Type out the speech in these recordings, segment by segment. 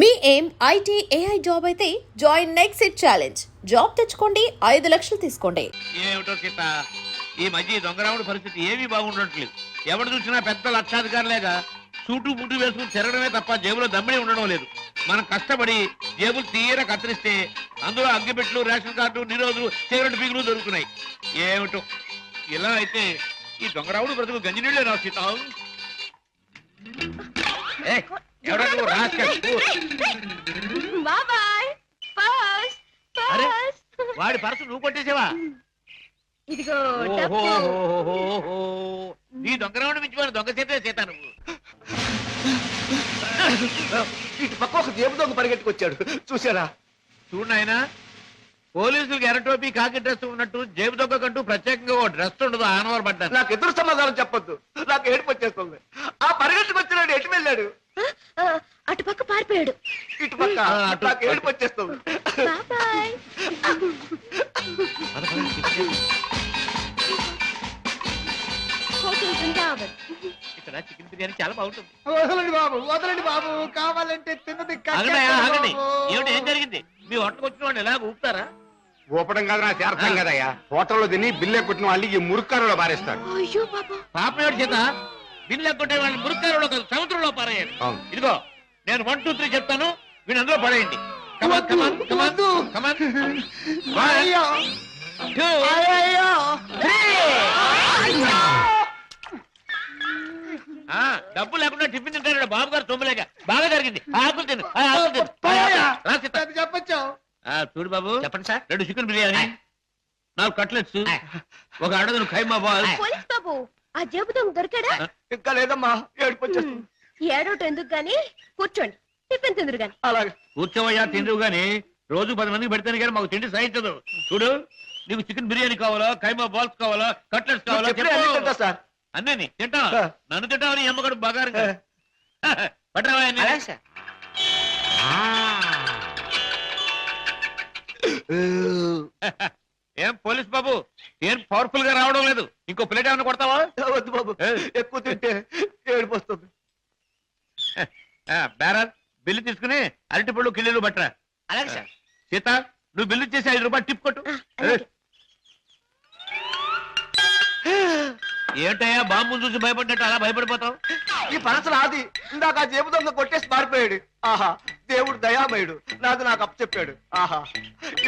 మీ ఏం IT AI job అయితే join next it challenge. Job తెచ్చుకోండి ఐదు లక్షలు తీసుకోండి. ఏమిటో సీత ఈ మధ్య దొంగరాముడి పరిస్థితి ఏమీ బాగుండట్లేదు. ఎవడు చూసినా పెద్ద లక్షాధికారులేగా సూటు బుట్టు వేసుకుని తిరగడమే తప్ప జేబులో దమ్మిడి ఉండడం లేదు. మనం కష్టపడి జేబులు తీయర కత్తిరిస్తే అందులో అగ్గిపెట్లు రేషన్ కార్డు నిరోధులు సిగరెట్ పీగులు దొరుకుతున్నాయి. ఏమిటో? ఇలా అయితే ఈ దొంగరాముడు బ్రతుకు గంజినీళ్ళే రావు సీత. ఎవడా నువ్వు? rascal. బాబాయ్ పర్స్ అరే. పర్స్ వాడి పరసు నువ్వు కొట్టేసావా? ఇదిగో డబ్బు ఓహోహోహోహో. నీ దొంగరావుని మించిపోయిన దొంగ చేతే చేత నువ్వు. ఇటు పక్క ఒక జేబు దొంగ పరిగెట్టుకొచ్చాడు. చూసారా చూడు నాయనా పోలీసులకు ఎర్ర టోపీ కాకి డ్రెస్ ఉన్నట్టు జేబు దొంగకంటూ ప్రత్యేకంగా ఓ డ్రెస్ ఉండదు ఆనవారు పడ్డాను. నాకు ఎదురు సమాధానం చెప్పొద్దు. నాకు ఏడుపు వచ్చేస్తుంది. ఆ పరిగెట్టుకొచ్చినాడు ఎటు వెళ్ళాడు? ఆ, అటు పక్క పారిపోయాడు. ఇటు పక్క ఆ, అటు- నాకు ఏడుపు వచ్చేస్తుంది. బాబాయ్. హోటల్ బృందావన్. ఇక్కడ చికెన్ బిర్యానీ చాలా బాగుంటుంది. వదలండి బాబు వదలండి బాబు. కావాలంటే తిన్నది ఆగండి. ఏమిటి ఏం జరిగింది? మీ వచ్చిన ఎలా ఊపుతారా? ఊపడం కాదు నా చేరతాం కదయ్యా. హోటల్లో తిని బిల్లే కొట్టిన వాళ్ళు ఈ మురుక్కారులో పారేస్తాడు అయ్యో బాబా. పాప ఏడు చేత? బిల్లు లేకుంటే వాళ్ళని మురుక్కారులో కాదు సముద్రంలో పారేయండి అవును. ఇదిగో నేను వన్ టూ త్రీ చెప్తాను వీళ్ళు అందులో పడేయండి. వద్దు. అయ్యో. అయ్యో. ఆ, డబ్బు లేకుండా టిఫిన్ తింటాడు బాబు గారు తొమ్మిలేక బాగా జరిగింది. ఆకులు తిను. ఆ, ఆకులు తిను. ఆ, పోయా. రా సీత. అది చెప్పొచ్చు. ఆ, చూడు బాబు. చెప్పండి సార్. రెండు చికెన్ బిర్యానీ నాలుగు కట్లెట్స్ ఒక అడగను ఖైమా బాల్. పోలీస్ బాబు. ఆ జేబు దొంగ దొరికాడా? ఇంకా లేదమ్మా ఏడుపు ఏడోటి ఎందుకు గాని కూర్చోండి టిఫిన్ తిందురు గాని. అలాగే. కూర్చోవయ్యా తిందువు గాని. రోజు పది మందికి పెడితేనే కానీ మాకు తిండి సహించదు. చూడు నీకు చికెన్ బిర్యానీ కావాలా ఖైమా బాల్స్ కావాలా కట్లెట్స్ కావాలా. సార్ అన్నీ తింటా. నన్ను తింటావని అమ్మగడు బాగా పట్టరావా? ఏం పోలీస్ బాబు? ఏం పవర్ఫుల్గా రావడం లేదు. ఇంకో ప్లేట్ ఏమైనా కొడతావా? వద్దు బాబు. ఎక్కువ తింటే ఏడుపు వస్తుంది బేరర్ బిల్లు తీసుకుని అరటి పళ్ళు కిల్లీలు పట్టరా. అలాగే సార్. సీత నువ్వు బిల్లు చేసి ఐదు రూపాయలు టిప్ కొట్టు. ఏంటయ్యా బాంబు చూసి భయపడ్డట్టు అలా భయపడిపోతావు? ఈ పరసలు ఆది ఇందాక ఆ జేబు దొంగ కొట్టేసి పారిపోయాడు. ఆహా దేవుడు దయామయుడు. నాది నాకు అప్పచెప్పాడు. ఆహా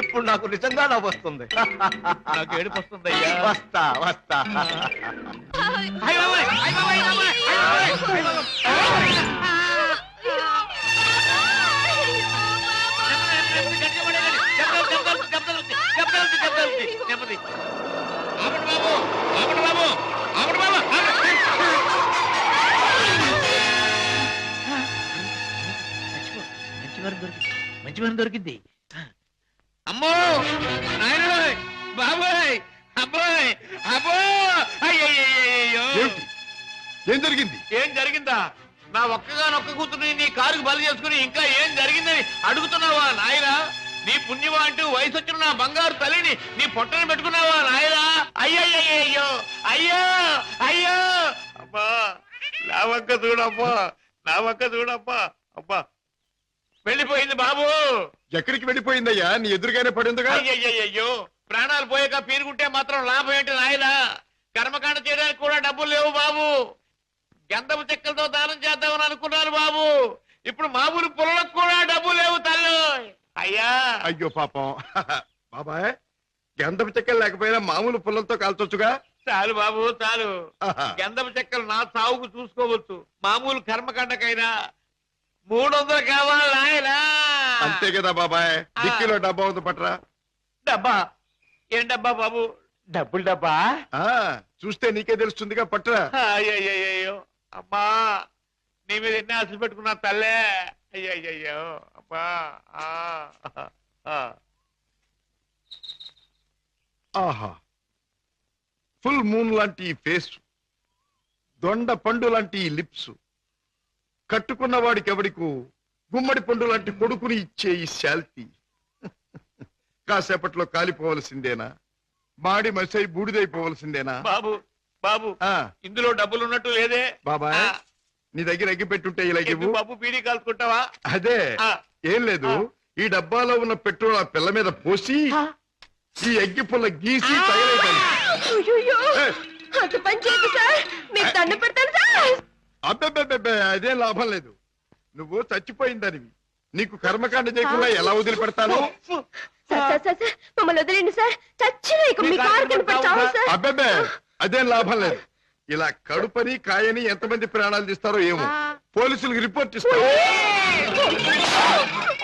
ఇప్పుడు నాకు నిజంగా నవ్వు వస్తుంది. నాకు ఏడుపు వస్తుందయ్యా. వస్తా వస్తా. అయ్ బాబోయ్, అయ్ బాబోయ్, అయ్ బాబోయ్, అయ్ బాబోయ్, అయ్ బాబోయ్. మంచి వారం దొరికింది మంచి వారం దొరికింది అమ్మో! నాయనోయ్ బాబోయ్! అబ్బోయ్! అబ్బో! అయ్యయ్యో ఏమిటి? ఏం జరిగింది? ఏం జరిగిందా? నా ఒక్కగానొక్క కూతురుని నీ కారుకు బలి చేసుకుని ఇంకా ఏం జరిగిందని అడుగుతున్నావా నాయనా? నీ పుణ్యమా అంటూ వయసు వచ్చిన నా బంగారు తల్లిని నీ పొట్టని పెట్టుకున్నావా నాయనా? అయ్యయ్యో అయ్యో! అయ్యో! అబ్బా! నా వంక చూడమ్మా నా వంక చూడమ్మా అబ్బా! వెళ్ళిపోయింది బాబు. ఎక్కడికి వెళ్ళిపోయిందయ్యా? నీ ఎదురుగానే పడిందిగా అయ్యయ్యో ప్రాణాలు పోయాక పీరుకుంటే మాత్రం లాభం ఏంటి నాయనా? కర్మకాండ చేయడానికి కూడా డబ్బులు లేవు బాబు. గంధపు చెక్కలతో దానం చేద్దామని అనుకున్నాను బాబు. ఇప్పుడు మామూలు పొలకు కూడా డబ్బులు లేవు తల్లి. అయ్యా. అయ్యో పాపం. బాబాయ్ గంధపు చెక్కలు లేకపోయినా మామూలు పుల్లలతో కాల్చొచ్చుగా? చాలు బాబు చాలు. గంధపు చెక్కలు నా సాగుకు చూసుకోవచ్చు. మామూలు కర్మకాండకైనా మూడు వందలు కావాలి నాయనా అంతే కదా బాబాయ్. డిక్కీలో డబ్బా ఉంది పట్రా. డబ్బా? ఏం డబ్బా బాబు? డబ్బులు డబ్బా? ఆ చూస్తే నీకే తెలుస్తుందిగా పట్రా. అయ్యయ్యో అమ్మా నీ మీద ఎన్ని ఆశలు పెట్టుకున్నా తల్లే. అయ్యయ్యో అమ్మా ఆ, ఆ. ఆహా. ఫుల్ మూన్ లాంటి ఈ ఫేస్. దొండ పండు లాంటి ఈ లిప్స్. కట్టుకున్న వాడికి ఎవడికు గుమ్మడి పండు లాంటి కొడుకుని ఇచ్చే ఈ శాల్తీ. కాసేపట్లో కాలిపోవలసిందేనా? మాడి మసై బూడిదైపోవలసిందేనా? బాబు బాబు ఆ, ఇందులో డబ్బులు ఉన్నట్టు లేదే. బాబాయ్ ఆ, నీ దగ్గర ఎగ్గి పెట్టుంటే ఎందుకు ఇవ్వు. బాబు బీడీ కాల్చుకుంటావా? అదే ఆ. ఏం లేదు. ఈ డబ్బాలో ఉన్న పెట్రోల్ ఆ పిల్ల మీద పోసి ఈ అగ్గి పుల్ల గీసి తగలేదాన్ని అయ్యయ్యో, ఏ. అంత పని చేయదు సార్. మీకు దండం పెడతాను సార్. అబ్బెబ్బెబ్బెబ్బే అదేం లాభం లేదు. నువ్వు చచ్చిపోయిందనివి. నీకు కర్మకాండ చేయకుండా ఎలా వదిలిపెడతాను? సార్ సార్ సార్ సార్ మమ్మల్ని వదిలేండి సార్. చచ్చిన ఇక మీ కారు సార్? అబ్బెబ్బే అదేం లాభం లేదు. ఇలా కడుపని కాయని ఎంతమంది ప్రాణాలు తీస్తారో ఏమో. పోలీసులకు రిపోర్ట్ ఇస్తారు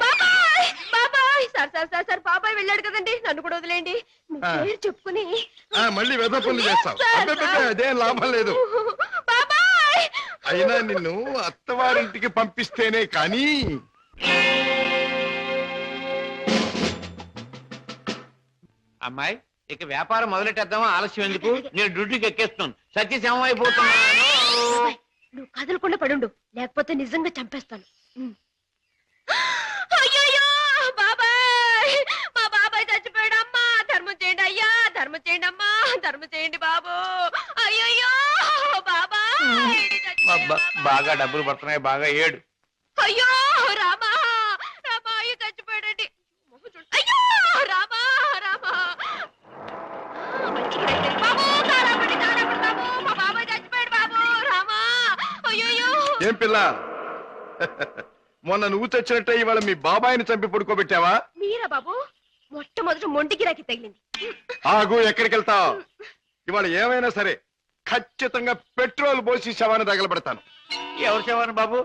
బాబాయ్! బాబాయ్! సార్ సార్ సార్ సార్ బాబాయ్ వెళ్ళాడు కదండి. నన్ను కూడా వదిలేండి మీ. పేరు చెప్పుకుని. ఆ, మళ్ళీ వెద పనులు చేస్తావు అబ్బెబ్బెబ్బే. అదేం లాభం లేదు. అయినా నిన్ను అత్తవారింటికి పంపిస్తేనే కానీ. అమ్మాయి ఇక వ్యాపారం మొదలెట్టేద్దామా? ఆలస్యం ఎందుకు? నేను డ్యూటీకి ఎక్కేస్తున్నాను. సత్యశమం అయిపోతున్నాను బాబాయ్, నువ్వు కదలకుండా పడుండు. లేకపోతే నిజంగా చంపేస్తాను. ఉమ్. అయ్యయ్యో బాబాయ్! మా బాబాయ్ చచ్చిపోయాడు అమ్మా. ధర్మం చేయండి అయ్యా. ధర్మం చేయండి అమ్మా. ధర్మం చేయండి బాబు. అయ్యయ్యో అబ్బా, బాబాయ్. బాగా డబ్బులు పడుతున్నాయి బాగా ఏడు. అయ్యో రామా రామా అయ్యో చచ్చిపోయాడండి. అయ్యో రామా రామా. బాబు తారాపడి తారాపడి బాబు. మా బాబాయ్ చచ్చిపోయాడు బాబు. రామా అయ్యో ఏం పిల్ల? మొన్న నువ్వు తెచ్చినట్టే ఇవాళ మీ బాబాయిని చంపి పడుకోబెట్టావా? మీరా బాబు? మొట్టమొదటి మొండి గిరాకి తగిలింది. ఆగు ఎక్కడికి వెళ్తావు ఇవాళ ఏమైనా సరే ఖచ్చితంగా పెట్రోల్ పోసి శవాన్ని తగలబెడతాను. ఎవరు శవాను బాబు?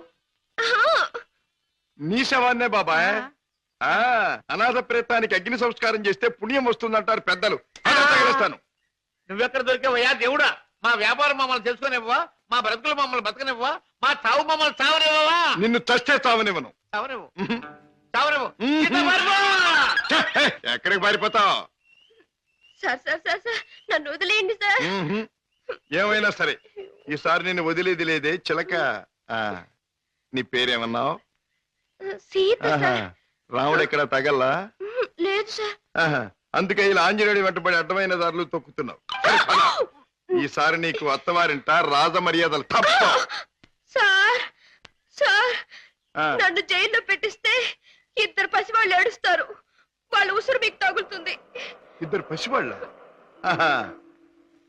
నీ శవాన్నే బాబాయ్ ఆ. అనాథ ప్రేతానికి అగ్ని సంస్కారం చేస్తే పుణ్యం వస్తుందంటారు పెద్దలు. అదే తగిలేస్తాను. నువ్వెక్కడ దొరికావయ్యా? దేవుడా మా వ్యాపారం మమ్మల్ని తెలుసుకునివ్వవా? మా బ్రతుకులు మమ్మల్ని బతకనివ్వవా? మా చావు మమ్మల్ని చావనివ్వవా? నిన్ను చస్తే చావనివ్వను. చావనివ్వు. చావనివ్వు. ఎక్కడికి పారిపోతావు? సార్ సార్ సార్ సార్ నన్ను వదిలేయండి సార్. ఏమైనా సరే ఈసారి నేను వదిలేది లేదే చిలక. ఆ, నీ పేరేమన్నావు? సీత ఆహా, సార్ రాముడు ఎక్కడ తగల్లా? ఉహు, లేదు సార్. ఆహా, అందుకే ఇలా ఆంజనేయుడి వెంటబడి అడ్డమైన దారులు తొక్కుతున్నావు. సరే, పద. ఈసారి నీకు అత్తవారింట రాజ మర్యాదలు తప్ప. సార్ సార్ ఆ, నన్ను జైల్లో పెట్టిస్తే ఇద్దరు పసివాళ్ళు ఏడుస్తారు. వాళ్ళ ఉసురు మీకు తగులుతుంది. ఇద్దరు పసివాళ్ళ? ఆహా,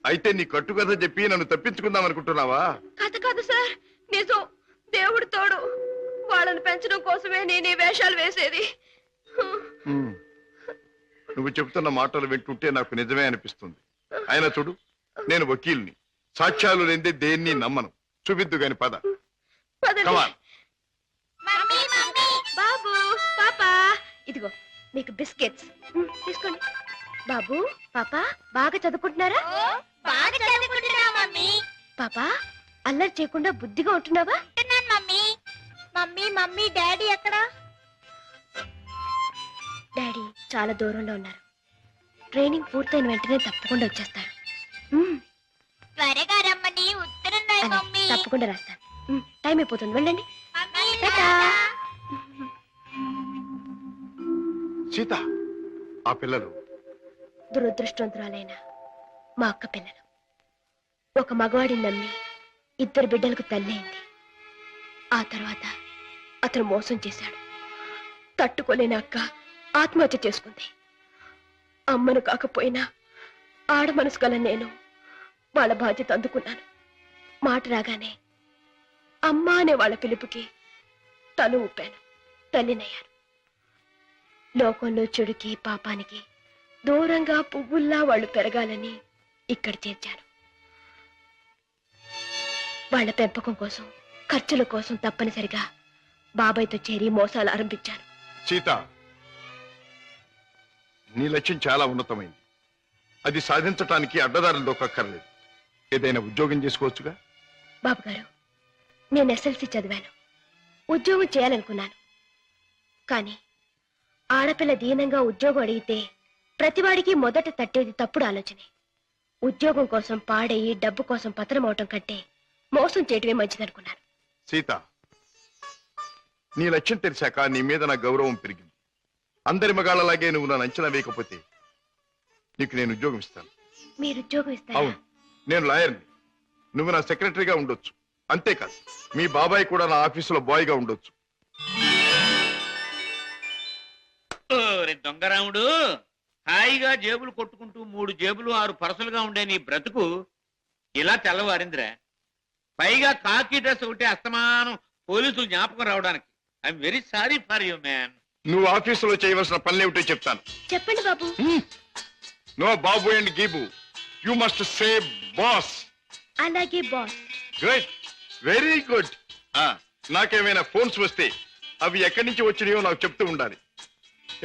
అయితే నీ కట్టుకథ చెప్పి నన్ను తప్పించుకుందాం అనుకుంటున్నావా? కథ కాదు సార్ నిజం. దేవుడు తోడు. వాళ్ళని పెంచడం కోసమే నేను ఈ వేషాలు వేసేది. నువ్వు చెబుతున్న మాటలు వింటుంటే నాకు నిజమే అనిపిస్తుంది. అయినా చూడు నేను వకీల్ని. సాక్ష్యాలు లేదే దేన్ని నమ్మను. చూపిద్దు గాని పద. బాబు పాపా. ఇదిగో మీకు బిస్కెట్స్. తీసుకోండి. బాబు పాప బాగా చదువుకుంటున్నారా? బాగా చదువుకుంటున్నా మమ్మీ. పాప అల్లరి చేయకుండా బుద్ధిగా ఉంటున్నావా? ఉంటున్నాను మమ్మీ. మమ్మీ మమ్మీ డాడీ ఎక్కడ? డాడీ చాలా దూరంలో ఉన్నారు. ట్రైనింగ్ పూర్తయిన వెంటనే తప్పకుండా వచ్చేస్తారు ఉమ్, త్వరగా రమ్మని ఉత్తరం రాయి అలాగే, మమ్మీ. తప్పకుండా రాస్తాను. ఉమ్, టైం అయిపోతుంది. వెళ్ళండి. Mummy tata. సీత ఆ పిల్లలు దురదృష్టవంతురాలైన మా అక్క పిల్లలు. ఒక మగవాడిని నమ్మి ఇద్దరు బిడ్డలకు తల్లి అయింది. ఆ తర్వాత అతను మోసం చేశాడు. తట్టుకోలేని అక్క ఆత్మహత్య చేసుకుంది. అమ్మను కాకపోయినా ఆడ మనసు గల నేను వాళ్ళ బాధ్యత అందుకున్నాను. మాట రాగానే అమ్మ అనే వాళ్ళ పిలుపుకి తను ఊపాను. తల్లినయ్యాను. లోకంలో చెడుకి పాపానికి దూరంగా పువ్వుల్లా వాళ్ళు పెరగాలని ఇక్కడ చేర్చాను. వాళ్ళ పెంపకం కోసం ఖర్చుల కోసం తప్పనిసరిగా బాబాయ్తో చేరి మోసాలు ఆరంభించాను. సీత నీ లక్ష్యం చాలా ఉన్నతమైంది. అది సాధించటానికి అడ్డదారులు దొక్కక్కర్లేదు ఏదైనా ఉద్యోగం చేసుకోవచ్చుగా? బాబు గారు నేను ఎస్ఎల్సి చదివాను. ఉద్యోగం చేయాలనుకున్నాను. కానీ ఆడపిల్ల దీనంగా ఉద్యోగం అడిగితే ప్రతివాడికి మొదట తట్టేది తప్పుడు ఆలోచనే. ఉద్యోగం కోసం పాడయి డబ్బు కోసం పతనం అవటం కంటే మోసం చేయటమే మంచిదనుకున్నాను. సీత నీ లక్ష్యం తెలిసాక నీ మీద నా గౌరవం పెరిగింది. అందరి మగాళ్ళలాగే నువ్వు నన్ను అంచనా వేయకపోతే నీకు నేను ఉద్యోగం ఇస్తాను. మీరు ఉద్యోగం ఇస్తారా? అవును నేను లాయర్ని. నువ్వు నా సెక్రటరీగా ఉండొచ్చు. అంతేకాదు మీ బాబాయ్ కూడా నా ఆఫీసులో బాయ్గా ఉండొచ్చు ఓరి దొంగరాముడు. హాయిగా జేబులు కొట్టుకుంటూ మూడు జేబులు ఆరు పరసలుగా ఉండే నీ బ్రతుకు ఇలా తెల్లవారిందిరా. పైగా కాకి డ్రెస్ ఒకటి అస్తమానం పోలీసులు జ్ఞాపకం రావడానికి. I'm very sorry for you man నువ్వు ఆఫీసులో చేయవలసిన పనులేమిటో చెప్తాను. చెప్పండి బాబు. నో బాబు అండ్ గీబు. యు మస్ట్ సే బాస్ అలాగే బాస్. గుడ్ వెరీ గుడ్ నాకేమైనా ఫోన్స్ వస్తే అవి ఎక్కడి నుంచి వచ్చినాయో నాకు చెప్తూ ఉండాలి.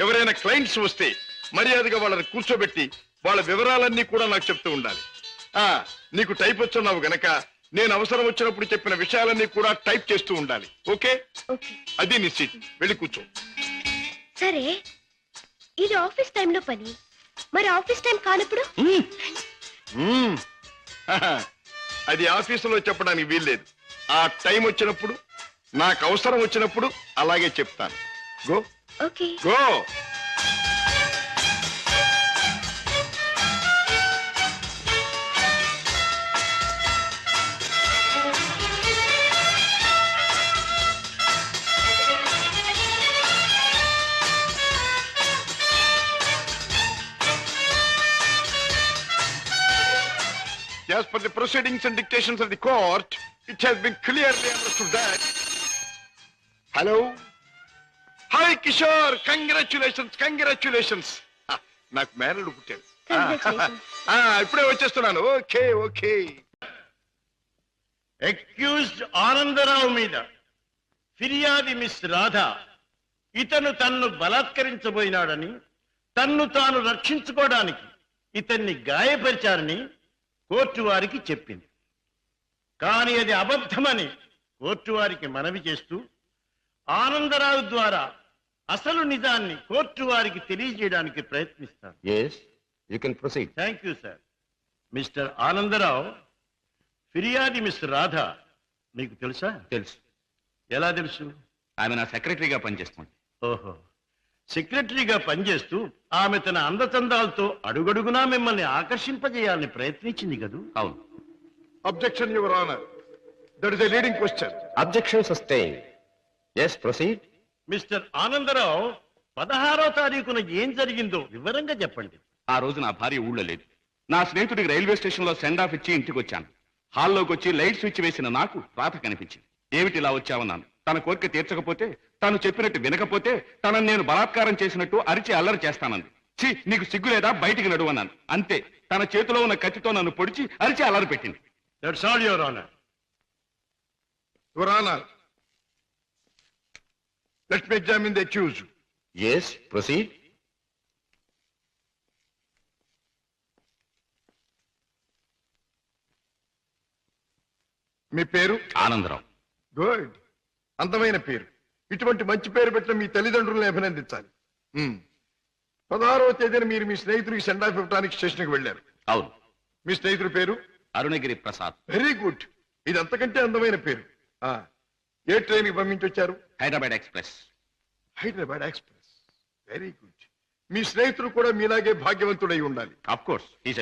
ఎవరైనా క్లయింట్స్ వస్తే మర్యాదగా వాళ్ళని కూర్చోబెట్టి వాళ్ళ వివరాలన్నీ కూడా నాకు చెప్తూ ఉండాలి. ఆ నీకు టైప్ వచ్చున్నావు గనక నేను అవసరం వచ్చినప్పుడు చెప్పిన విషయాలన్నీ కూడా టైప్ చేస్తూ ఉండాలి. ఓకే? అది నీ సీట్. వెళ్ళి కూర్చో. సరే. ఇది ఆఫీస్ టైంలో పని. మరి ఆఫీస్ టైం కానప్పుడు. అది ఆఫీసులో చెప్పడానికి వీల్లేదు. ఆ టైం వచ్చినప్పుడు నాకు అవసరం వచ్చినప్పుడు అలాగే చెప్తాను. Go. Okay. Go. As per the proceedings and dictations of the court, it has been clearly understood that. Hello? Hi Kishore congratulations congratulations నాకు మేనల్డ్ పుట్టాడు Congratulations. ఆ, ఇప్పుడే వచ్చేస్తున్నాను ఓకే ఓకే అక్యూజ్డ్ ఆనందరావు మీద ఫిర్యాది మిస్ రాధ ఇతను తన్ను బలాత్కరించబోయినాడని తన్ను తాను రక్షించుకోవడానికి ఇతన్ని గాయపరిచారని కోర్టు వారికి చెప్పింది. కానీ అది అబద్ధమని కోర్టు వారికి మనవి చేస్తూ ఆనందరావు ద్వారా అసలు నిజాన్ని కోర్టు వారికి తెలియజేయడానికి ప్రయత్నిస్తాను. Yes, you can proceed. Thank you sir mister Anandarao ఫిర్యాది miss Radha మీకు తెలుసా? తెలుసు. ఎలా తెలుసు? ఆమె నా సెక్రటరీగా పనిచేస్తుంది. ఓహో. సెక్రటరీగా పనిచేస్తూ ఆమె తన అందచందాలతో అడుగడుగునా మిమ్మల్ని ఆకర్షింపజేయాలని ప్రయత్నించింది కదూ? అవును. Objection your honour that is a leading question objection sustain yes proceed mister Anandarao పదహారో తారీఖున ఏం జరిగిందో వివరంగా చెప్పండి. ఆ రోజు నా భార్య ఊళ్ళో లేదు. నా స్నేహితుడికి రైల్వే స్టేషన్లో సెండ్ ఆఫ్ ఇచ్చి ఇంటికి వచ్చాను. హాల్లోకి వచ్చి లైట్ స్విచ్ వేసిన నాకు రాత కనిపించింది. ఏమిటి ఇలా వచ్చావన్నాను తన కోరిక తీర్చకపోతే తను చెప్పినట్టు వినకపోతే తనను నేను బలాత్కారం చేసినట్టు అరిచి అల్లరి చేస్తానంది. ఛీ నీకు సిగ్గు లేదా? బయటికి నడువు అన్నాను. అంతే. తన చేతిలో ఉన్న కత్తితో నన్ను పొడిచి అరిచి అల్లరి పెట్టింది. That's all your honour your honour let me examine the accused yes proceed మీ పేరు? ఆనందరావు. గుడ్ అందమైన పేరు. ఇటువంటి మంచి పేరు పెట్టిన మీ తల్లిదండ్రులను అభినందించాలి. పదహారవ తేదీన మీరు మీ స్నేహితుడికి సెండ్ ఆఫ్ ఇవ్వడానికి స్టేషన్కి వెళ్ళారు. అవును. మీ స్నేహితుడి పేరు? అరుణగిరి ప్రసాద్. Very good. ఇది అంతకంటే అందమైన పేరు. ఏ ట్రైన్కి పంపించొచ్చారు Hyderabad express. Hyderabad express. Very good. మీ స్నేహితుడు కూడా మీలాగే భాగ్యవంతుడై ఉండాలి. Of course yes.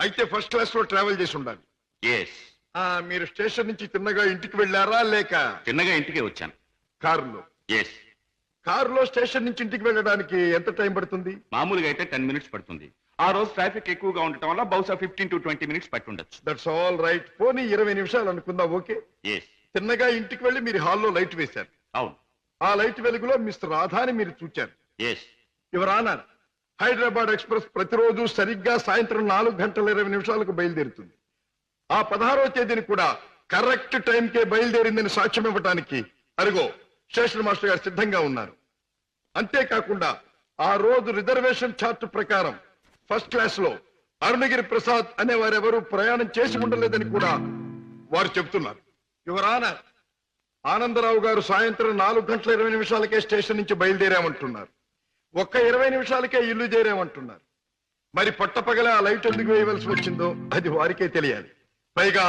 అయితే ఫస్ట్ క్లాస్లో ట్రావెల్ చేసి ఉండాలి. ఎస్ ఆ, మీరు స్టేషన్ నుంచి తిన్నగా ఇంటికి వెళ్ళారా లేక? చిన్నగా ఇంటికే వచ్చాను. కారులో? ఎస్ కారులో స్టేషన్ నుంచి ఇంటికి వెళ్ళడానికి ఎంత టైం పడుతుంది? మామూలుగా అయితే టెన్ మినిట్స్ పడుతుంది. ఆ రోజు ట్రాఫిక్ ఎక్కువగా ఉండటం వల్ల బహుశా ఫిఫ్టీన్ టు ట్వంటీ మినిట్స్ పట్టుండొచ్చు దట్స్ ఆల్ రైట్ పోనీ ఇరవై నిమిషాలు అనుకుందాం ఓకే? ఎస్ తిన్నగా ఇంటికి వెళ్ళి మీరు హాల్లో లైట్ వేశారు. అవును. ఆ లైట్ వెలుగులో మిస్టర్ రాధాని మీరు చూచారు. Yes your honour Hyderabad express ప్రతిరోజు సరిగ్గా సాయంత్రం నాలుగు గంటల ఇరవై నిమిషాలకు బయలుదేరుతుంది. ఆ పదహారవ తేదీని కూడా కరెక్ట్ టైంకే బయలుదేరిందని సాక్ష్యం ఇవ్వటానికి అరుగో స్టేషన్ మాస్టర్ గారు సిద్ధంగా ఉన్నారు. అంతేకాకుండా ఆ రోజు రిజర్వేషన్ చార్ట్ ప్రకారం ఫస్ట్ క్లాస్లో అరుణగిరి ప్రసాద్ అనే వారెవరూ ప్రయాణం చేసి ఉండలేదని కూడా వారు చెబుతున్నారు. యువరాన ఆనందరావు గారు సాయంత్రం నాలుగు గంటల ఇరవై నిమిషాలకే స్టేషన్ నుంచి బయలుదేరామంటున్నారు. ఒక్క ఇరవై నిమిషాలకే ఇల్లు చేరామంటున్నారు. మరి పట్టపగల ఆ లైట్ ఎందుకు వేయవలసి వచ్చిందో అది వారికే తెలియాలి. పైగా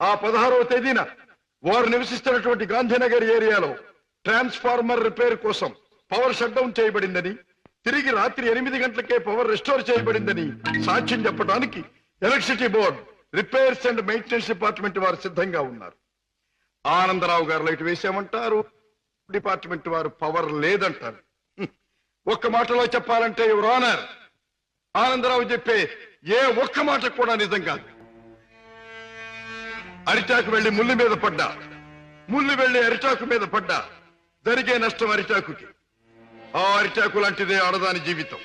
ఆ పదహారవ తేదీన వారు నివసిస్తున్నటువంటి గాంధీనగర్ ఏరియాలో ట్రాన్స్ఫార్మర్ రిపేర్ కోసం పవర్ షట్ డౌన్ చేయబడిందని తిరిగి రాత్రి ఎనిమిది గంటలకే పవర్ రెస్టోర్ చేయబడిందని సాక్ష్యం చెప్పడానికి electricity board repairs and maintenance department వారు సిద్ధంగా ఉన్నారు. ఆనందరావు గారు లైట్ వేసామంటారు డిపార్ట్మెంట్ వారు పవర్ లేదంటారు. ఒక్క మాటలో చెప్పాలంటే యువర్ ఆనర్ ఆనందరావు చెప్పే ఏ ఒక్క మాట కూడా నిజం కాదు. అరిటాకు వెళ్ళి ముళ్ళు మీద పడ్డా. ముళ్ళు వెళ్ళి అరిటాకు మీద పడ్డా. జరిగే నష్టం అరిటాకుకి. ఆ అరిటాకు లాంటిదే ఆడదాని జీవితం.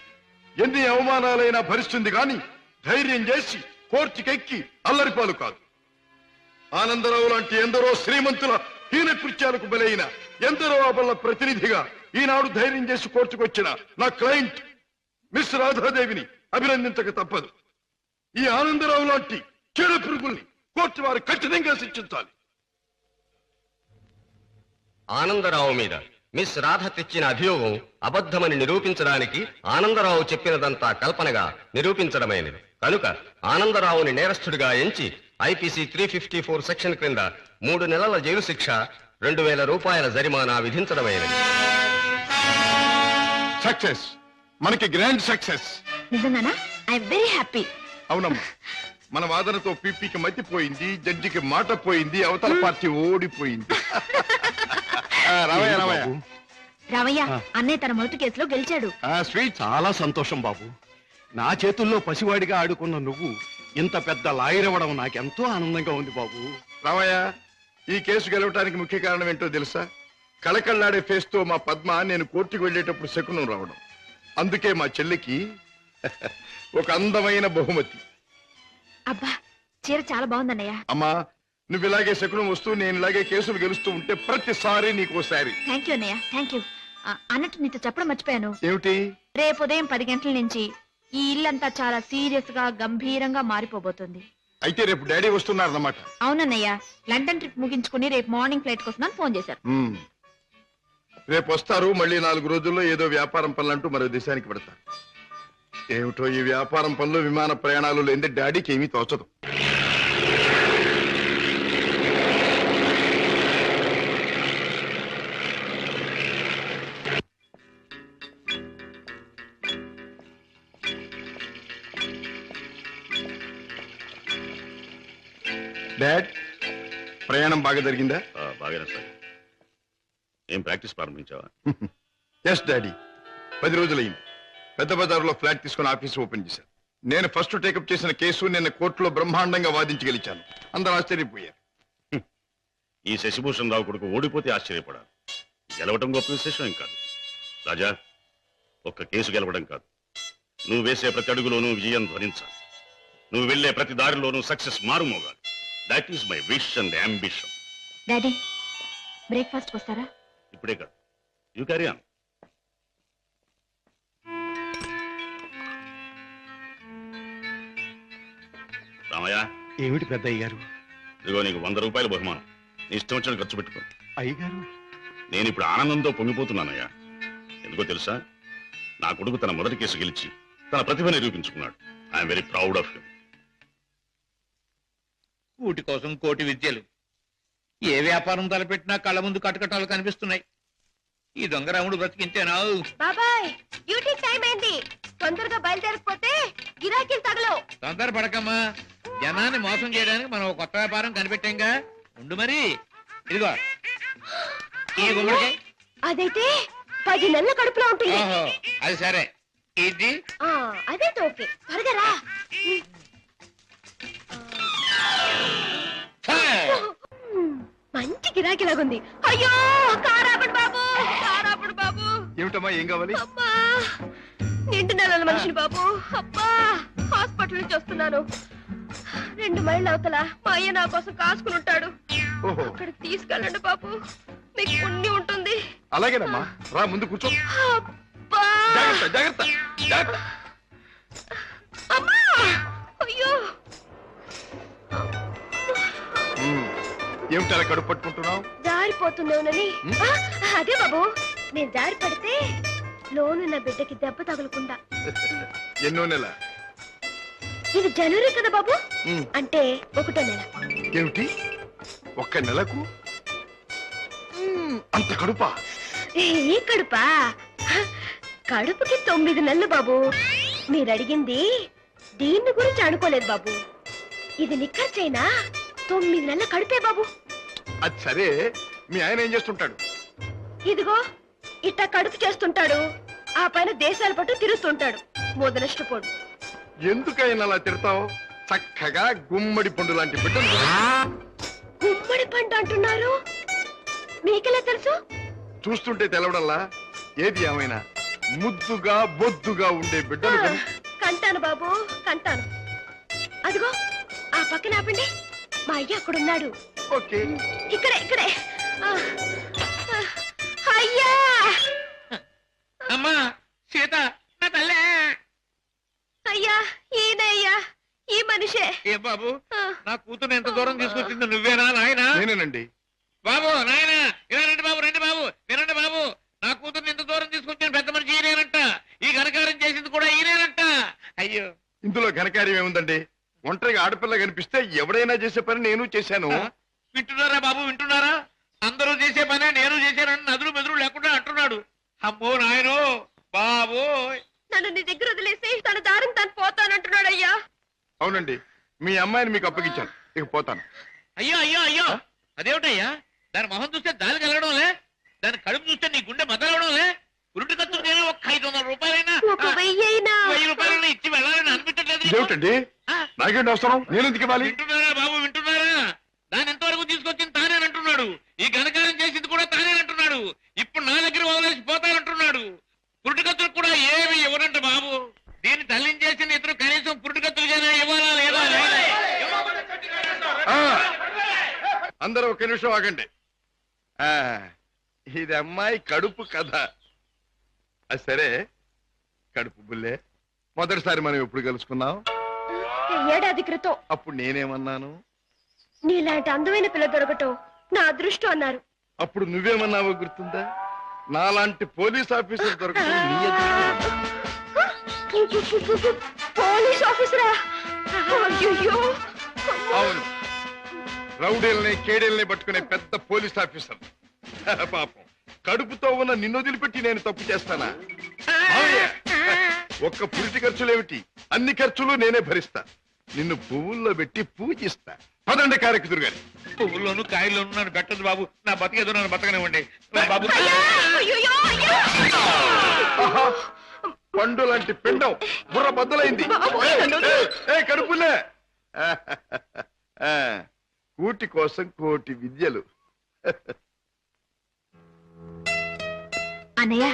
ఎన్ని అవమానాలైనా భరిస్తుంది గాని ధైర్యం చేసి కోర్టుకెక్కి అల్లరిపాలు కాదు. ఆనందరావు లాంటి ఎందరో శ్రీమంతుల హీన కృత్యాలకు బలైన ఎందరో అబల ప్రతినిధిగా ఈనాడు ధైర్యం చేసి కోర్టుకొచ్చిన నా క్లయింట్ మిస్ రాధాదేవిని అభినందించక తప్పదు. ఈ ఆనందరావు లాంటి చెడు పురుగుల్ని కోర్టు వారు కఠినంగా శిక్షించాలి. ఆనందరావు మీద మిస్ రాధ తెచ్చిన అభియోగం అబద్ధమని నిరూపించడానికి ఆనందరావు చెప్పినదంతా కల్పనగా నిరూపించడమైనది. కనుక ఆనందరావుని నేరస్తుడిగా ఎంచి IPC three fifty four section క్రింద మూడు నెలల జైలు శిక్ష రెండు వేల రూపాయల జరిమానా విధించడమైనది. సక్సెస్ మనకి గ్రాండ్ సక్సెస్ నిజంగానా? ఐఎమ్ వెరీ హ్యాపీ అవునమ్మా. మన వాదనతో పీపీకి మతిపోయింది జడ్జికి మాట పోయింది అవతల పార్టీ ఓడిపోయింది. ఆ, రావయ్య రావయ్య. అన్నయ్య తన మొదటి కేసులో గెలిచాడు. స్వీట్ చాలా సంతోషం బాబు. నా చేతుల్లో పసివాడిగా ఆడుకున్న నువ్వు ఇంత పెద్ద లాయర్ అవ్వడం నాకెంతో ఆనందంగా ఉంది బాబు. రామయ్య ఈ కేసు గెలవటానికి ముఖ్య కారణం ఏంటో తెలుసా? కళకళ్ళాడే ఫేస్తో మా పద్మ నేను కోర్టుకు వెళ్ళేటప్పుడు శకునం రావడం. అందుకే మా చెల్లికి ఒక అందమైన బహుమతి. అబ్బా చీర చాలా బాగుందన్నయ్య. అమ్మా నువ్వు ఇలాగే శకునం వస్తూ నేను ఇలాగే కేసులు గెలుస్తూ ఉంటే ప్రతిసారి నీకు ఓసారి థ్యాంక్ యూ అన్నయ్య. థ్యాంక్ యూ అన్నట్టు నీతో చెప్పడం మర్చిపోయాను. ఏమిటి? రేపు ఉదయం పది గంటల నుంచి ఈ ఇల్లంతా చాలా సీరియస్గా గంభీరంగా మారిపోబోతుంది. అయితే రేపు డాడీ వస్తున్నారన్నమాట. అవునన్నయ్య. లండన్ ట్రిప్ ముగించుకుని రేపు మార్నింగ్ ఫ్లైట్ కోసం ఫోన్ చేశారు. మ్మ్. రేపు వస్తారు మళ్ళీ నాలుగు రోజుల్లో ఏదో వ్యాపారం పనులంటూ మరో దేశానికి పెడతారు. ఏమిటో ఈ వ్యాపారం పనులు విమాన ప్రయాణాలు లేని డాడీకి ఏమీ తోచదు. డాడ్ ప్రయాణం బాగా జరిగిందా? బాగానే సార్. ఏం ప్రాక్టీస్ ప్రారంభించావా? Yes daddy. పది రోజులైంది. పెద్ద బజార్లో ఫ్లాట్ తీసుకుని ఆఫీస్ ఓపెన్ చేశాను. నేను ఫస్ట్ టేకప్ చేసిన కేసు నిన్న కోర్టులో బ్రహ్మాండంగా వాదించి గెలిచాను. అందరూ ఆశ్చర్యపోయారు. ఈ శశిభూషణ్ రావు కొడుకు ఓడిపోతే ఆశ్చర్యపడాలి. గెలవడం గొప్ప విశేషం ఏం కాదు. రాజా ఒక్క కేసు గెలవడం కాదు. నువ్వు వేసే ప్రతి అడుగులోనూ విజయం ధ్వనించాలి. నువ్వు వెళ్ళే ప్రతి దారిలోనూ success మారుమోగాలి. That is my wish and ambition daddy breakfast వస్తారా ఇప్పుడే కాదు. యూ క్యారీ ఆన్ రామయ్య ఏమిటి పెద్ద అయ్యారు ఇదిగో నీకు వంద రూపాయల బహుమానం. నీ ఇష్టం వచ్చిన ఖర్చు పెట్టుకో. అయ్యగారు? నేను ఇప్పుడు ఆనందంతో పొంగిపోతున్నానయ్యా. ఎందుకో తెలుసా? నా కొడుకు తన మొదటి కేసు గెలిచి తన ప్రతిభ నిరూపించుకున్నాడు. I'm very proud of him కూటి కోసం కోటి విద్యలు. ఏ వ్యాపారం తలపెట్టినా కళ్ళ ముందు కటకటాలు కనిపిస్తున్నాయి. ఈ దొంగరాముడు బ్రతికింతేనా బాబాయ్ డ్యూటీ టైం అయింది. తొందరగా బయలుదేరకపోతే గిరాకీలు తగలవు. తొందర పడకమ్మా జనాన్ని మోసం చేయడానికి మనం ఒక కొత్త వ్యాపారం కనిపెట్టాంగా. ఉండు మరి. ఇదిగో. ఈ గుమ్మడికాయ. అదైతే పది నెలల కడుపులో ఉంటుంది. ఓహో అది సరే. ఇది? ఆ, అదైతే ఓకే. త్వరగా రా. ఫా! మంచి గిరాకీ లాగుంది అయ్యో కారాపడు బాబు కారాపడు బాబు. ఏమిటమ్మా ఏం కావాలి? అమ్మా! నిండు నెలల మనిషిని బాబు? అబ్బా హాస్పిటల్ నుంచి వస్తున్నాను. రెండు మైళ్ళ అవతల మా అయ్య నా కోసం కాసుకుని ఉంటాడు. ఓహో. అక్కడికి తీసుకెళ్ళండి బాబు. మీకు పుణ్యం ఉంటుంది. అలాగేనమ్మా. రా ముందు కూర్చో. అబ్బా. జాగ్రత్త జాగ్రత్త జాగ్రత్త. అమ్మా! అయ్యో. మ్మ్. ఏమిటి అలా కడుపు పట్టుకుంటున్నావు? జారిపోతుందేమోనని ఆ, అదే బాబు. నేను జారి పడితే లోను నా బిడ్డకి దెబ్బ తగలకుండా. ఎన్నో నెల. ఇది జనవరి కదా బాబు. అంటే ఒకటో నెల. ఏమిటి? ఒక్క నెలకు? అంత కడుపా? ఏ కడుపా? హ, కడుపుకి తొమ్మిది నెలలు బాబు. మీరు అడిగింది దీన్ని గురించి అనుకోలేదు బాబు. ఇది నిక్కర్ చైనా తొమ్మిది నెలల కడుపే బాబు. అది సరే మీ ఆయన ఏం చేస్తుంటాడు? ఇదిగో ఇట్ట కడుపు చేస్తుంటాడు. ఆ పైన దేశాల పట్టు తిరుగుతుంటాడు మొదలష్టపోడు ఎందుకైనా అలా తిడతావు? చక్కగా గుమ్మడి పండు లాంటి బిడ్డలు గుమ్మడి పంట అంటున్నారు? మీకెలా తెలుసు? చూస్తుంటే తెలవడంలా? ఏది ఏమైనా ముద్దుగా బొద్దుగా ఉండే బిడ్డలు. కంటాను బాబు కంటాను. అదిగో ఆ పక్కన ఆపండి. మా అయ్య అక్కడున్నాడు. ఓకే. ఇక్కడే ఇక్కడే. ఆ, ఆ, అయ్యా! అమ్మా సీత నా తల్లే. అయ్యా ఈయన అయ్యా ఈ మనిషే. ఏ బాబు నా కూతురు ఎంత దూరం తీసుకొచ్చింది నువ్వేనా నాయనా? నేనేనండి. బాబు నాయనా ఇలా రండి బాబు రండి బాబు వినండి బాబు. నా కూతుర్ని ఇంత దూరం తీసుకొచ్చిన పెద్ద మనిషి ఈయనేనంట. ఈ ఘనకారం చేసింది కూడా ఈయనేనంట. అయ్యో. ఇందులో ఘనకార్యం ఏముందండి? ఒంటరిగా ఆడపిల్ల కనిపిస్తే ఎవడైనా చేసే పని నేను చేశాను? వింటున్నారా బాబు వింటున్నారా? అందరూ చేసే పనే నేను చేశానని నదులు మెదులు లేకుండా అంటున్నాడు. అమ్మో నాయనో బాబు నన్ను నీ దగ్గర వదిలేసి తన దారిని తను పోతానంటున్నాడు అయ్యా అవునండి మీ అమ్మాయిని మీకు అప్పగించాను. ఇక పోతాను. అయ్యో అయ్యో అయ్యో. అదేమిటయ్యా? దాని మొహం చూస్తే దాని కలగడంలే దాని కడుపు చూస్తే నీ గుండె మదలవడంలే. ఉరుటి కత్తు నేను ఒక ఐదు వందల రూపాయలైనా ఒక వెయ్యి అయినా. వెయ్యి రూపాయలైనా ఇచ్చి వెళ్ళాలని అనిపించట్లేదు నాకేంటి అవసరం? నేను ఎందుకు ఇవ్వాలి? వింటున్నారా బాబు వింటున్నారా? దాని ఎంతవరకు తీసుకొచ్చింది తానేనంటున్నాడు ఈ ఘనకారం చేసింది కూడా తానేనంటున్నాడు ఇప్పుడు నా దగ్గర వదిలేసి పోతానంటున్నాడు. పురుటికత్తులు కూడా ఏమి ఇవ్వనంట బాబు. దీన్ని తల్లించేసిన ఇతరు కనీసం పురుటికత్తులుగానే ఇవ్వాలా లేదా? ఆ, అందరూ ఒక నిమిషం ఆగండి. ఆ, ఇది అమ్మాయి కడుపు కథ. అది సరే కడుపు బుల్లే. మొదటిసారి మనం ఎప్పుడు కలుసుకున్నాం? ఏడాది క్రితం. అప్పుడు నేనేమన్నాను? నీలాంటి అందమైన పిల్ల దొరకటం నా అదృష్టం అన్నారు. అప్పుడు నువ్వేమన్నావో గుర్తుందా? నాలాంటి పోలీస్ ఆఫీసర్ అదృష్టం. పోలీస్ ఆఫీసరా? అయ్యో అవును. రౌడీల్ని కేడీల్ని పట్టుకునే పెద్ద పోలీస్ ఆఫీసర్. పాపం. కడుపుతో ఉన్న నిన్ను వదిలిపెట్టి నేను తప్పు చేస్తానా? ఒక్క పురిటి ఖర్చులేమిటి? అన్ని ఖర్చులు నేనే భరిస్తా. నిన్ను పువ్వుల్లో పెట్టి పూజిస్తా. పదండి కారెక్కుదురు గాని పువ్వుల్లోను కాయల్లోను నన్ను పెట్టదు బాబు. నా బతికేదో నన్ను బతకనివ్వండి. బాబు. పండు లాంటి పిండం బుర్ర బద్దలైంది. కడుపులే. కూటి కోసం కోటి విద్యలు. అన్నయ్య.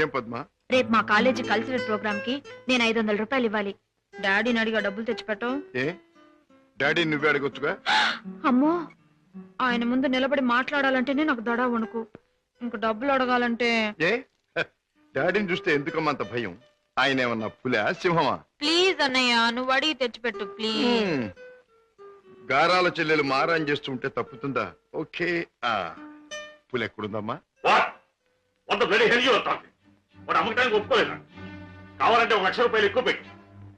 ఏం పద్మా? రేపు మా కాలేజీ కల్చరల్ ప్రోగ్రామ్కి నేను ఐదు వందల రూపాయలు ఇవ్వాలి. డాడీని అడిగా డబ్బులు తెచ్చిపెట్టం. ఏ? డాడీ నువ్వే అడగొచ్చుగా? అమ్మో ఆయన ముందు నిలబడి మాట్లాడాలంటేనే నాకు దడ వణుకు. ఇంక డబ్బులు అడగాలంటే ఏ? డాడీని చూస్తే ఎందుకమ్మా అంత భయం? ఆయన ఏమన్నా పులా సింహమా? ప్లీజ్ అన్నయ్య నువ్వు అడిగి తెచ్చిపెట్టు ప్లీజ్. హ్మ్. గారాల చెల్లెలు మారాన్ చేస్తుంటే తప్పుతుందా? ఓకే ఆ. పులి ఎక్కడుందమ్మా? వంద వాడు ఒప్పుకోలేదు? కావాలంటే ఒక లక్ష రూపాయలు ఎక్కువ పెట్టి.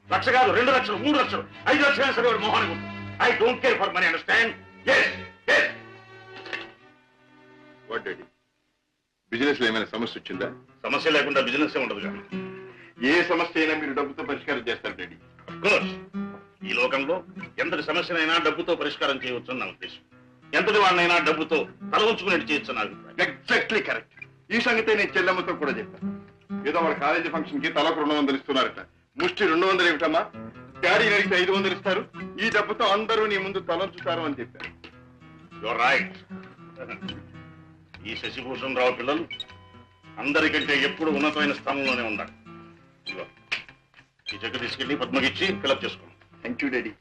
లక్ష కాదు రెండు లక్షలు మూడు లక్షలు ఐదు లక్షలు సరే వాడు మొహానికి I don't care for money understand what daddy బిజినెస్లో ఏమైనా సమస్య వచ్చిందా? సమస్య లేకుండా బిజినెస్ ఉండదు కానీ ఏ సమస్య అయినా మీరు డబ్బుతో పరిష్కారం చేస్తారు డాడీ కోర్స్ ఈ లోకంలో ఎంతటి సమస్యనైనా డబ్బుతో పరిష్కారం చేయవచ్చు నా ఉద్దేశం. ఎంతటి వాడినైనా డబ్బుతో తల ఉంచుకునేట్టు చేయొచ్చు నా ఎగ్జాక్ట్లీ కరెక్ట్ ఈ సంగతి నేను చెల్లెమ్మతో కూడా చెప్పాను. ఏదో వాళ్ళ కాలేజీ ఫంక్షన్కి తలకు రెండు వందలు ఇస్తున్నారట. ముష్టి రెండు వందలు ఏమిటమ్మా? డాడీ అడిగితే ఐదు వందలు ఇస్తారు. ఈ డబ్బుతో అందరూ నీ ముందు తలంచుతారు అని చెప్పారు. యువర్ రైట్ ఈ శశిభూషణ్ రావు పిల్లలు అందరికంటే ఎప్పుడు ఉన్నతమైన స్థానంలోనే ఉండాలి. ఈ చెక్ తీసుకెళ్ళి పద్మకిచ్చి ఫిలప్ చేసుకోండి థ్యాంక్ యూ డాడీ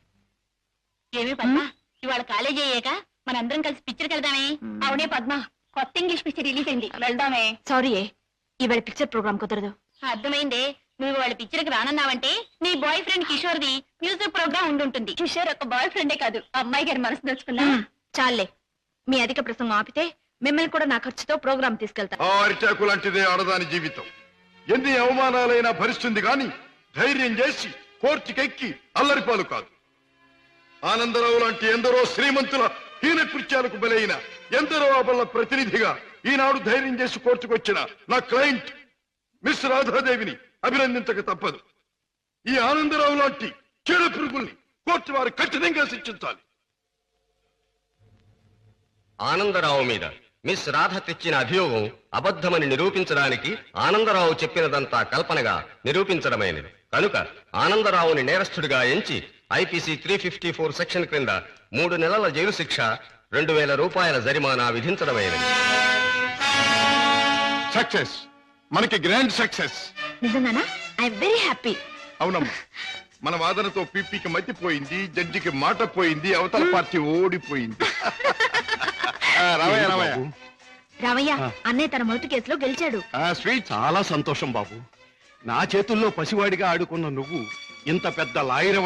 ఏమి పద్మ? ఇవాళ కాలేజీ అయ్యాక మనందరం కలిసి పిక్చర్కి వెళ్దామే అవునే పద్మ కొత్త ఇంగ్లీష్ పిక్చర్ రిలీజ్ అయింది. వెళ్దామే. సారీ ఇవాళ పిక్చర్ ప్రోగ్రామ్ కుదరదు. అర్థమైందే. నువ్వు వాళ్ళ పిక్చర్కి రానన్నావంటే నీ boy friend Kishore the music program ఉండుంటుంది. Kishore ఒక బాయ్ ఫ్రెండే కాదు అమ్మాయి గారి మనసు దోచుకున్నా చాలే మీ అధిక ప్రసంగం ఆపితే మిమ్మల్ని కూడా నా ఖర్చుతో ప్రోగ్రామ్ తీసుకెళ్తా. లాంటిదే ఆడదాని జీవితం. ఎన్ని అవమానాలైనా భరిస్తుంది గాని ధైర్యం చేసి కోర్టుకెక్కి అల్లరిపాలు కాదు. ఆనందరావు లాంటి ఎందరో శ్రీమంతుల హీన కృత్యాలకు బలైన ఎందరో అబల ప్రతినిధిగా ఈనాడు ధైర్యం చేసి కోర్టుకొచ్చిన నా క్లయింట్ మిస్ రాధాదేవిని అభినందించక తప్పదు. ఈ ఆనందరావు లాంటి చెడు పురుగుల్ని కోర్టు వారు కఠినంగా శిక్షించాలి. ఆనందరావు మీద మిస్ రాధ తెచ్చిన అభియోగం అబద్ధమని నిరూపించడానికి ఆనందరావు చెప్పినదంతా కల్పనగా నిరూపించడమైనది. కనుక ఆనందరావుని నేరస్తుడిగా ఎంచి IPC three fifty four section క్రింద మూడు నెలల జైలు శిక్ష రెండు వేల రూపాయల జరిమానా విధించడమైనది. సక్సెస్ మనకి గ్రాండ్ సక్సెస్ నిజంగానా? ఐఎమ్ వెరీ హ్యాపీ అవునమ్మా. మన వాదనతో పీపీకి మతిపోయింది జడ్జికి మాట పోయింది అవతల పార్టీ ఓడిపోయింది. ఆ, రావయ్య అన్నయ్య తన మొదటి కేసులో గెలిచాడు. ఆ స్వీట్ చాలా సంతోషం బాబు. నా చేతుల్లో పసివాడిగా ఆడుకున్న నువ్వు ఇంత పెద్ద లాయర్